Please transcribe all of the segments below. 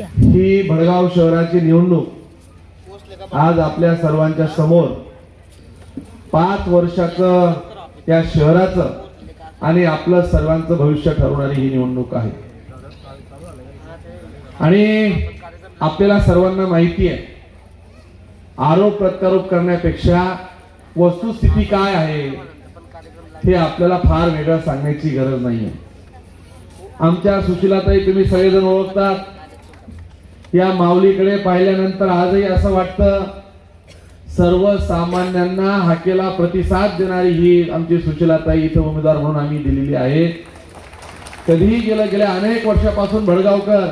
ही भडगाव शहराची निवडणूक आज आपल्या सर्वांच्या समोर पाच वर्षाचं त्या शहराचं आणि आपलं सर्वांचं भविष्य ठरवणारी ही निवडणूक आहे. आणि आपल्याला सर्वांना माहिती आहे आरोप प्रत्यारोप करण्यापेक्षा वस्तुस्थिती काय आहे हे आपल्याला फार वेगळं सांगण्याची गरज नाही आहे आमच्या सुशीलाताई तुम्ही सगळेजण ओळखतात. या माऊलीकडे पाहिल्यानंतर आजही असं वाटतं सर्वसामान्यांना हाकेला प्रतिसाद देणारी ही आमची सुशीलाताई इथं उमेदवार म्हणून आम्ही दिलेली आहे. कधीही गेलं गेल्या अनेक वर्षापासून भडगावकर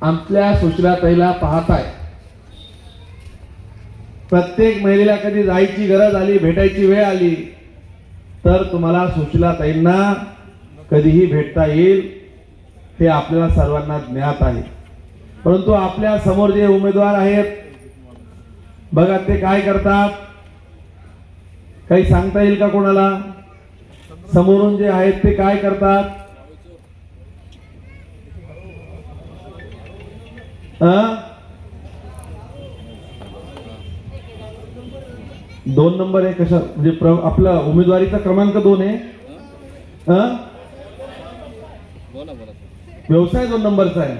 आपल्या सुशीलाताईला पाहताय. प्रत्येक महिलेला कधी जायची गरज आली भेटायची वेळ आली तर तुम्हाला सुशीलाताईंना कधीही भेटता येईल हे आपल्याला सर्वांना ज्ञात आहे. परंतु आपल्यासमोर जे उमेदवार आहेत बघा ते काय करतात. काही सांगता येईल का कोणाला? समोरून जे आहेत ते काय करतात? दोन नंबर आहे कशा म्हणजे प्र- आपला उमेदवारीचा क्रमांक दोन आहे? व्यवसाय दोन नंबरचा आहे.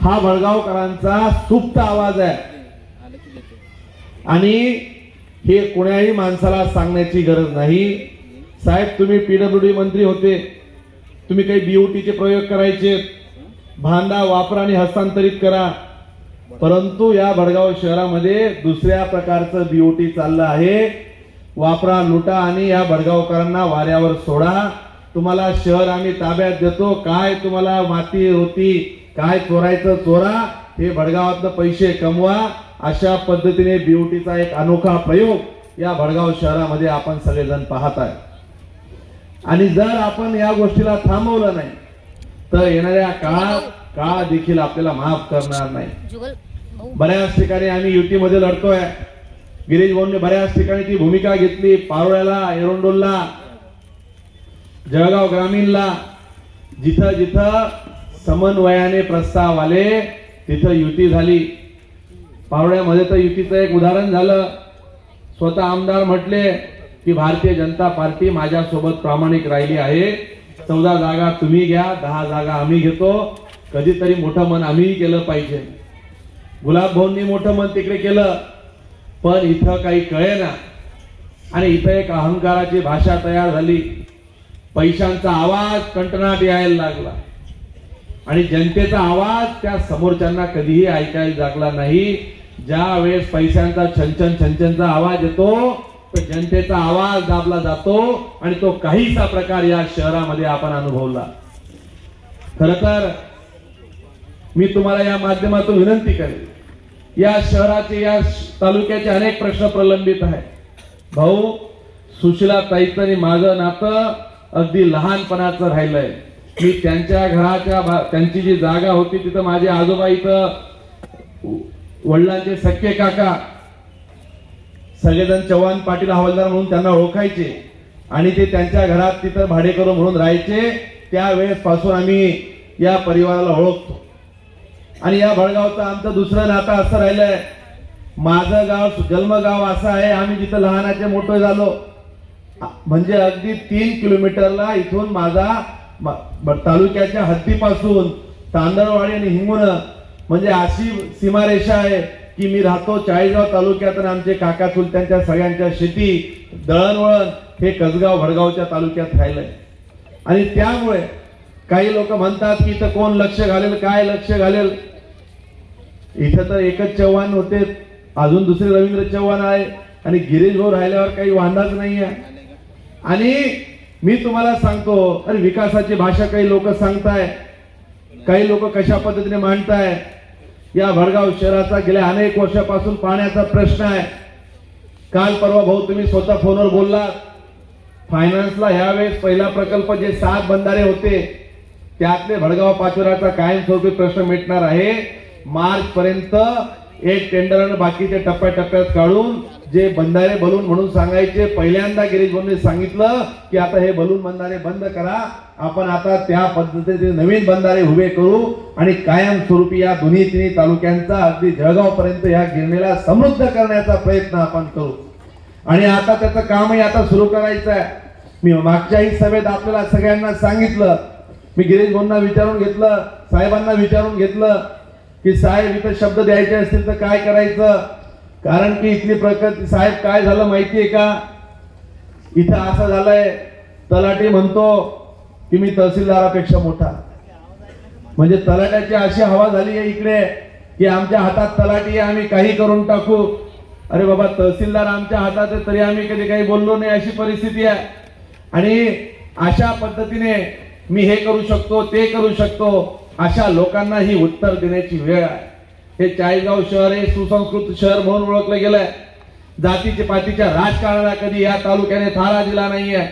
हा भडगावकरांचा सुप्त आवाज आहे. आणि हे कोण्याही माणसाला सांगण्याची गरज नाही. साहेब तुम्ही पीडब्ल्यूडी मंत्री होते. तुम्ही काही बीओटीचे प्रयोग करायचे. भांडा वापरा आणि हस्तांतरित करा. परंतु या भडगाव शहरामध्ये दुसऱ्या प्रकारचं बीओटी चाललं आहे. वापरा लुटा आणि या भडगावकरांना वाऱ्यावर सोडा. तुम्हाला शहर आम्ही ताब्यात देतो. काय तुम्हाला माती होती काय चोरायचं चोरा हे भडगावातलं पैसे कमवा अशा पद्धतीने बीओटीचा एक अनोखा प्रयोग या भडगाव शहरामध्ये आपण सगळेजण पाहत आहे आणि जर आपण या गोष्टीला थांबवलं नाही तर येणाऱ्या काळात काळ देखील आपल्याला माफ करणार नाही. भाऊ बऱ्याच ठिकाणी आम्ही युतीमध्ये लढतोय. गिरीश भाऊंनी बऱ्याच ठिकाणी ती भूमिका घेतली पारोळ्याला एरोंडोलला जळगाव ग्रामीणला. जिथं जिथं समन्वयाने प्रस्ताव आले तिथं युती झाली. पावड्यामध्ये तर युतीचं एक उदाहरण झालं. स्वतः आमदार म्हटले की भारतीय जनता पार्टी माझ्यासोबत प्रामाणिक राहिली आहे. चौदा जागा तुम्ही घ्या दहा जागा आम्ही घेतो. कधीतरी मोठं मन आम्हीही केलं पाहिजे. गुलाबभाऊंनी मोठं मन तिकडे केलं पण इथं काही कळे ना आणि इथं एक अहंकाराची भाषा तयार झाली. पैशांचा आवाज कंटनाट यायला लागला. आणि जनतेचा आवाज त्या समोरच्यांना कधीही ऐकायला जागला नाही. ज्या वेळेस पैशांचा छनछन छनछनचा आवाज येतो तर जनतेचा आवाज दाबला जातो आणि तो काहीसा प्रकार या शहरामध्ये आपण अनुभवला. खर तर मी तुम्हाला या माध्यमातून विनंती करेन या शहराचे या तालुक्याचे अनेक प्रश्न प्रलंबित आहेत. भाऊ सुशिला ताईचं आणि माझं नातं अगदी लहानपणाचं राहिलंय. मी त्यांच्या घराच्या त्यांची जी जागा होती तिथं माझे आजोबा इथं वडिलांचे सख्खे काका सगळेजण चव्हाण पाटील हवालदार म्हणून त्यांना ओळखायचे आणि ते त्यांच्या घरात तिथं भाडेकरू म्हणून राहायचे त्यावेळेस पासून आम्ही या परिवाराला ओळखतो. आणि या भडगावचं आमचं दुसरं नातं असं राहिलंय. माझं गाव जन्मगाव असं आहे. आम्ही जिथं लहानाचे मोठे झालो म्हणजे अगदी तीन किलोमीटरला इथून माझा तालुक्याच्या हद्दीपासून तांदळवाडी आणि हिंगण म्हणजे अशी सीमारेषा आहे की मी राहतो चाळीसगाव तालुक्यात आणि आमचे काका चुलत्यांच्या सगळ्यांच्या शेती दळणवळण हे कसगाव भडगावच्या तालुक्यात राहिलंय. आणि त्यामुळे काही लोक म्हणतात की इथं कोण लक्ष घालेल काय लक्ष घालेल? इथं तर एकच चव्हाण होते अजून दुसरे रवींद्र चव्हाण आहे आणि गिरीश भाऊ राहिल्यावर काही वांधाच नाही आहे आणि मी तुम्हाला सांगतो अरे विकासाची भाषा काही लोक सांगताय काही लोक कशा पद्धतीने मांडताय? या भडगाव शहराचा गेल्या अनेक वर्षापासून पाण्याचा प्रश्न आहे. काल परवा भाऊ तुम्ही स्वतः फोनवर बोललात फायनान्सला ह्यावेळेस पहिला प्रकल्प जे सात बंधारे होते त्यातले भडगाव पाचोऱ्याचा कायमस्वरूपी प्रश्न मिटणार आहे. मार्च पर्यंत एक टेंडर आणि बाकीचे टप्प्याटप्प्यात काढून जे बंधारे बलून म्हणून सांगायचे पहिल्यांदा गिरीश भाऊंनी सांगितलं की आता हे बलून बंधारे बंद करा. आपण आता त्या पद्धतीचे नवीन बंधारे उभे करू आणि कायमस्वरूपी या दोन्ही तिन्ही तालुक्यांचा अगदी जळगावपर्यंत या गिरणीला समृद्ध करण्याचा प्रयत्न आपण करू. आणि आता त्याचं कामही आता सुरू करायचं आहे. मी मागच्याही सभेत आपल्याला सगळ्यांना सांगितलं. मी गिरीश भाऊंना विचारून घेतलं साहेबांना विचारून घेतलं की साहेब इथं शब्द द्यायचे असतील तर काय करायचं? कारण की इथली प्रकृती साहेब काय झालं माहितीये का? इथं असं झालंय तलाठी म्हणतो की मी तहसीलदारापेक्षा मोठा. म्हणजे तलाट्याची अशी हवा झाली आहे इकडे की आमच्या हातात तलाठी आहे आम्ही काही करून टाकू. अरे बाबा तहसीलदार आमच्या हातात आहे तरी आम्ही कधी काही बोललो नाही अशी परिस्थिती आहे. आणि अशा पद्धतीने मी हे करू शकतो ते करू शकतो अशा लोकांना ही उत्तर देण्याची वेळ आहे. हे चाळीसगाव शहर हे सुसंस्कृत शहर म्हणून ओळखलं गेलंय जातीचे पातीच्या राजकारणाला कधी या तालुक्याने थारा दिला नाहीये.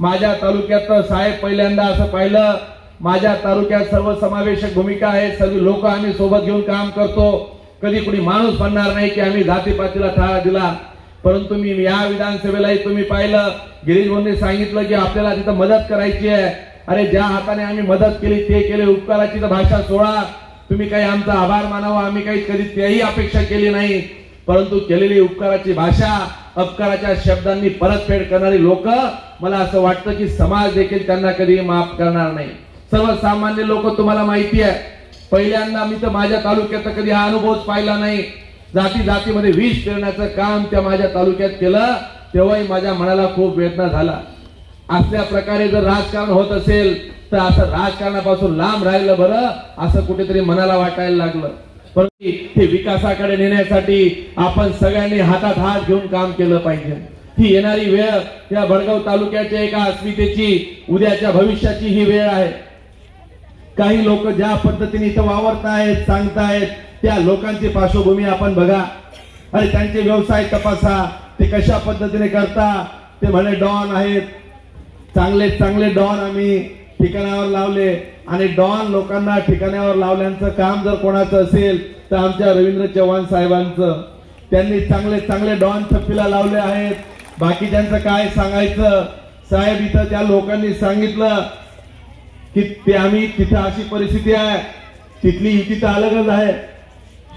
माझ्या तालुक्यात तर साहेब पहिल्यांदा असं पाहिलं. माझ्या तालुक्यात सर्व समावेशक भूमिका आहे सर्व लोक आम्ही सोबत घेऊन काम करतो. कधी कुणी माणूस म्हणणार नाही की आम्ही जातीपातीला थारा दिला. परंतु मी या विधानसभेलाही तुम्ही पाहिलं. गिरीशभाऊंनी सांगितलं की आपल्याला तिथं मदत करायची आहे. अरे ज्या हाताने आम्ही मदत केली ते केले. उपकाराची तर भाषा सोडा. तुम्ही काही आमचा आभार मानावा आम्ही काही कधी त्याही अपेक्षा केली नाही. परंतु केलेली उपकाराची भाषा अपकाराच्या शब्दांनी परतफेड करणारी लोक मला असं वाटतं की समाज देखील त्यांना कधी माफ करणार नाही. सर्वसामान्य लोक तुम्हाला माहिती आहे. पहिल्यांदा मी तर माझ्या तालुक्यात कधी हा अनुभवच पाहिला नाही. जाती जातीमध्ये विष पेरण्याचं काम त्या माझ्या तालुक्यात केलं तेव्हाही माझ्या मनाला खूप वेदना झाला. असल्या प्रकारे जर राजकारण होत असेल तर असं राजकारणापासून लांब राहिलं बरं असं कुठेतरी मनाला वाटायला लागलं. परंतु ते विकासाकडे नेण्यासाठी आपण सगळ्यांनी हातात हात घेऊन काम केलं पाहिजे. ही येणारी वेळ या भडगाव तालुक्याच्या एका अस्मितेची उद्याच्या भविष्याची ही वेळ आहे. काही लोक ज्या पद्धतीने इथं वावरतायत सांगतायत त्या लोकांची पार्श्वभूमी आपण बघा. अरे त्यांचे व्यवसाय तपासा. ते कशा पद्धतीने करता? ते म्हणे डॉन आहेत. चांगले चांगले डॉन आम्ही ठिकाणावर लावले आणि डॉन लोकांना ठिकाणावर लावल्याचं काम जर कोणाचं असेल तर आमच्या रवींद्र चव्हाण साहेबांचं. त्यांनी चांगले चांगले डॉन थप्पीला लावले आहेत. बाकीच्यांचं काय सांगायचं? साहेब इथं त्या लोकांनी सांगितलं की ते आम्ही तिथं अशी परिस्थिती आहे. तिथली युती तिथं अलगच आहे.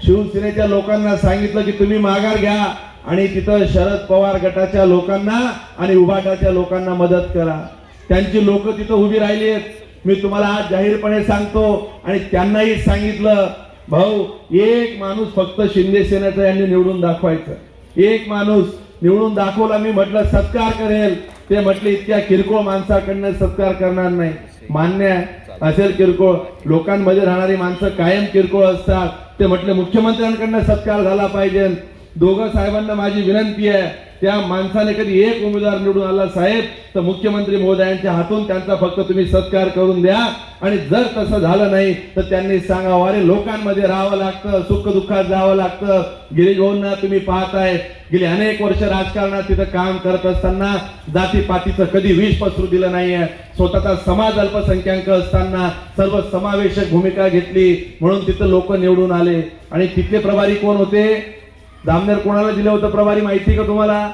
शिवसेनेच्या लोकांना सांगितलं की तुम्ही माघार घ्या आणि तिथं शरद पवार गटाच्या लोकांना आणि उभाटाच्या लोकांना मदत करा. त्यांची लोक तिथं उभी राहिली आहेत. मी तुम्हाला आज जाहीरपणे सांगतो आणि त्यांनाही सांगितलं भाऊ एक माणूस फक्त शिंदे सेनेचा यांनी निवडून दाखवायचं. एक माणूस निवडून दाखवला मी म्हटलं सत्कार करेल. ते म्हटले इतक्या किरकोळ माणसाकडनं सत्कार करणार नाही. मान्य आहे. असेल किरकोळ लोकांमध्ये राहणारी माणसं कायम किरकोळ असतात. ते म्हटले मुख्यमंत्र्यांकडनं सत्कार झाला पाहिजे. दोघं साहेबांना माझी विनंती आहे त्या माणसाने कधी एक उमेदवार निवडून आला साहेब तर मुख्यमंत्री महोदयांच्या हातून त्यांचा फक्त तुम्ही सत्कार करून द्या. आणि जर तसं झालं नाही तर त्यांनी सांगावं अरे लोकांमध्ये राहावं लागतं सुख दुःखात जावं लागतं. गिरीश तुम्ही पाहताय गेली अनेक वर्ष राजकारणात तिथं काम करत असताना जातीपातीचं कधी विष पसरू दिलं नाहीये. स्वतःचा समाज अल्पसंख्याक असताना सर्व समावेशक भूमिका घेतली म्हणून तिथं लोक निवडून आले. आणि तिथले प्रभारी कोण होते? जामनेर कोणाला दिलं होतं प्रभारी? माहिती का तुम्हाला?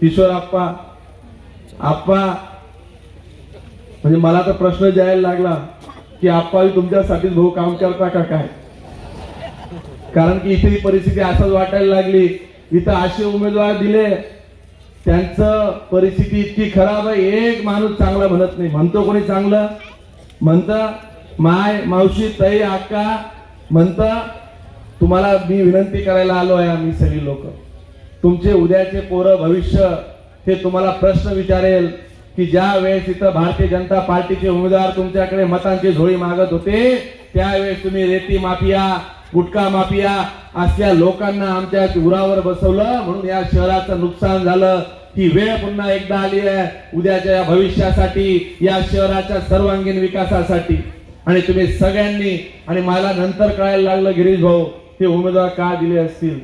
किशोर आप्पा. आप्पा. म्हणजे मला तर प्रश्न द्यायला लागला की आप्पा तुमच्यासाठीच भाऊ काम करता का काय? कारण की इथे ही परिस्थिती असंच वाटायला लागली. इथं असे उमेदवार दिले. त्यांचं परिस्थिती इतकी खराब आहे. एक माणूस चांगला म्हणत नाही. म्हणतो कोणी चांगलं? म्हणत माय मावशी ताई आका म्हणतं तुम्हाला मी विनंती करायला आलो आहे आम्ही सगळी लोक. तुमचे उद्याचे पोरं भविष्य हे तुम्हाला प्रश्न विचारेल की ज्या वेळेस इथं भारतीय जनता पार्टीचे उमेदवार तुमच्याकडे मतांची झोळी मागत होते त्यावेळेस तुम्ही रेती माफिया गुटखा माफिया असल्या लोकांना आमच्या उरावर बसवलं म्हणून या शहराचं नुकसान झालं. ही वेळ पुन्हा एकदा आली आहे उद्याच्या या भविष्यासाठी या शहराच्या सर्वांगीण विकासासाठी. आणि तुम्ही सगळ्यांनी आणि मला नंतर कळायला लागलं गिरीश भाऊ हे उमेदवार का दिले असतील?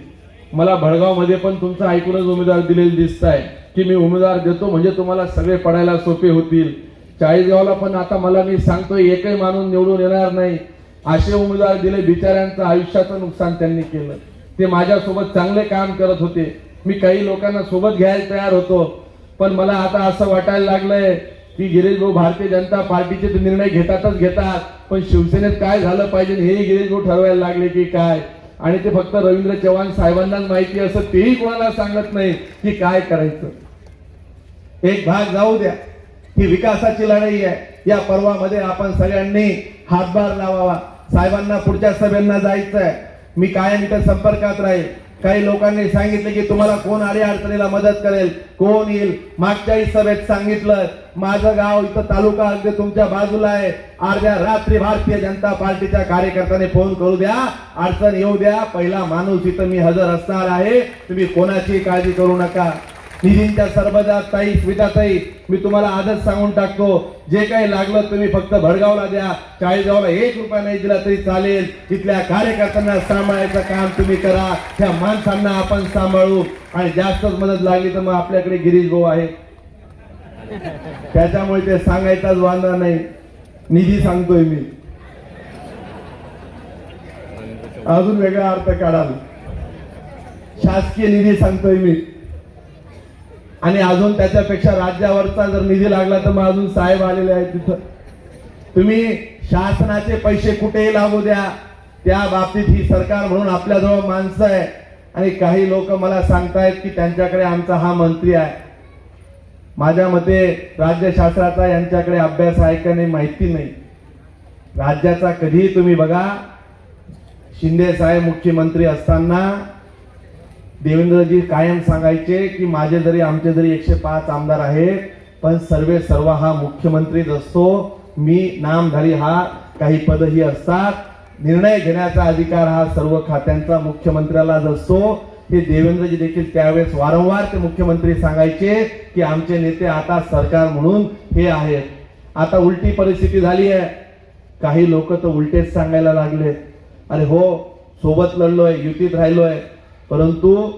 मला भडगावमध्ये पण तुमचं ऐकूनच उमेदवार दिलेले दिसत आहे की मी उमेदवार देतो म्हणजे तुम्हाला सगळे पडायला सोपे होतील. चाळीसगावला पण आता मला मी सांगतोय एकही माणूस निवडून येणार नाही. असे उमेदवार दिले बिचाऱ्यांचं आयुष्याचं नुकसान त्यांनी केलं. ते माझ्यासोबत चांगले काम करत होते. मी काही लोकांना सोबत घ्यायला तयार होतो. पण मला आता असं वाटायला लागलंय की गिरीश भाऊ भारतीय जनता पार्टीचे ते निर्णय घेतातच घेतात. पण शिवसेनेत काय झालं पाहिजे हेही गिरीश भाऊ ठरवायला लागले की काय? आणि ते फक्त रवींद्र चव्हाण साहेबांनाच माहिती असं तेही कोणाला सांगत नाही की काय करायचं. एक भाग जाऊ द्या. ही विकासाची लढाई आहे. या पर्वामध्ये आपण सगळ्यांनी हातभार लावावा. साहेबांना पुढच्या सभेंना जायचं आहे मी कायम इथं संपर्कात राहील. काही लोकांनी सांगितलं की तुम्हाला कोण आडी अडचणीला मदत करेल कोण येईल? मागच्याही सभेत सांगितलं माझं गाव इथं तालुका अगदी तुमच्या बाजूला आहे. अर्ध्या रात्री भारतीय जनता पार्टीच्या कार्यकर्त्याने फोन करू द्या अडचण येऊ द्या. पहिला माणूस इथं मी हजर असणार आहे. तुम्ही कोणाची काळजी करू नका. निधींच्या सरबजात ताई स्मिताताई मी तुम्हाला आजच सांगून टाकतो. जे काही लागलं तुम्ही फक्त भडगावला द्या. चाळीसगावला एक रुपया नाही दिला तरी चालेल. तिथल्या कार्यकर्त्यांना सांभाळायचं काम तुम्ही करा. त्या माणसांना आपण सांभाळू. आणि जास्तच मदत लागली तर मग आपल्याकडे गिरीश भाऊ आहे त्याच्यामुळे ते सांगायचाच वांदा नाही. निधी सांगतोय मी. अजून वेगळा अर्थ काढाल. शासकीय निधी सांगतोय मी. आणि अजून त्याच्यापेक्षा राज्यावरचा जर निधी लागला तर मग अजून साहेब आलेले आहेत तिथं. तुम्ही शासनाचे पैसे कुठेही लागू द्या. त्या बाबतीत ही सरकार म्हणून आपल्याजवळ माणसं आहे. आणि काही लोक मला सांगतायत की त्यांच्याकडे आमचा हा मंत्री आहे. माझ्या मते राज्यशास्त्राचा यांच्याकडे अभ्यास आहे का नाही माहिती नाही. राज्याचा कधीही तुम्ही बघा. शिंदे साहेब मुख्यमंत्री असताना देवेंद्रजी कायम सांगायचे की माझे जरी आमचे जरी एकशे पाच आमदार आहेत पण सर्वे सर्व हा मुख्यमंत्रीच असतो. मी नामधारी हा काही पदही असतात. निर्णय घेण्याचा अधिकार हा सर्व खात्यांचा मुख्यमंत्र्यालाच असतो. हे देवेंद्रजी देखील त्यावेळेस वारंवार ते मुख्यमंत्री सांगायचे की आमचे नेते आता सरकार म्हणून हे आहेत. आता उलटी परिस्थिती झाली आहे. काही लोक तर उलटेच सांगायला लागले. अरे हो सोबत लढलोय युतीत राहिलोय. परंतु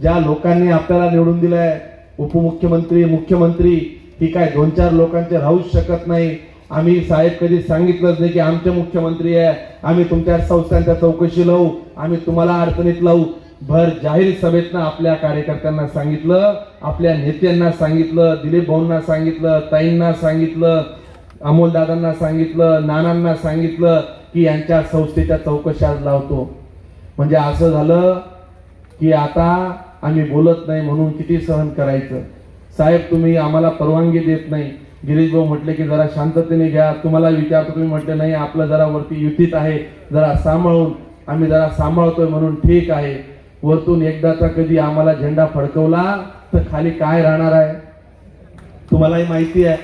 ज्या लोकांनी आपल्याला निवडून दिलंय उपमुख्यमंत्री मुख्यमंत्री ही काय दोन चार लोकांचे राहूच शकत नाही. आम्ही साहेब कधी सांगितलंच नाही की आमचे मुख्यमंत्री आहे. आम्ही तुमच्या संस्थांच्या चौकशी लावू. आम्ही तुम्हाला अडचणीत लावू. भर जाहीर सभेतनं आपल्या कार्यकर्त्यांना सांगितलं आपल्या नेत्यांना सांगितलं दिलीप भाऊंना सांगितलं ताईंना सांगितलं अमोलदादांना सांगितलं नानांना सांगितलं की यांच्या संस्थेच्या चौकशी आज लावतो. म्हणजे असं झालं की आता आम्ही बोलत नाही म्हणून किती सहन करायचं? साहेब तुम्ही आम्हाला परवानगी देत नाही. गिरीश भाऊ म्हटले की जरा शांततेने घ्या. तुम्हाला विचारतो तुम्ही म्हटले नाही आपलं जरा वरती युतीत आहे. जरा सांभाळून आम्ही जरा सांभाळतोय म्हणून ठीक आहे. वरतून एकदाचा कधी आम्हाला झेंडा फडकवला तर खाली काय राहणार आहे? तुम्हालाही माहिती आहे.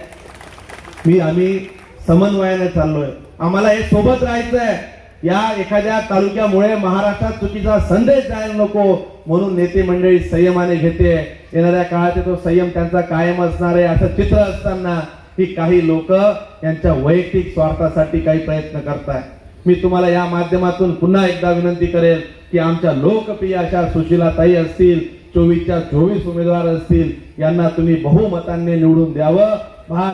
मी आम्ही समन्वयाने चाललोय. आम्हाला हे सोबत राहायचं आहे या एखाद्या तालुक्यामुळे महाराष्ट्रात चुकीचा संदेश जायला नको म्हणून नेते मंडळी संयमाने घेते. येणाऱ्या काळात तो संयम त्यांचा कायम असणार आहे असं चित्र असताना की काही लोक यांच्या वैयक्तिक स्वार्थासाठी काही प्रयत्न करताय मी तुम्हाला या माध्यमातून पुन्हा एकदा विनंती करेल की आमच्या लोकप्रिय अशा सुशीलाताई असतील चोवीसच्या चोवीस उमेदवार असतील यांना तुम्ही बहुमतांनी निवडून द्यावं.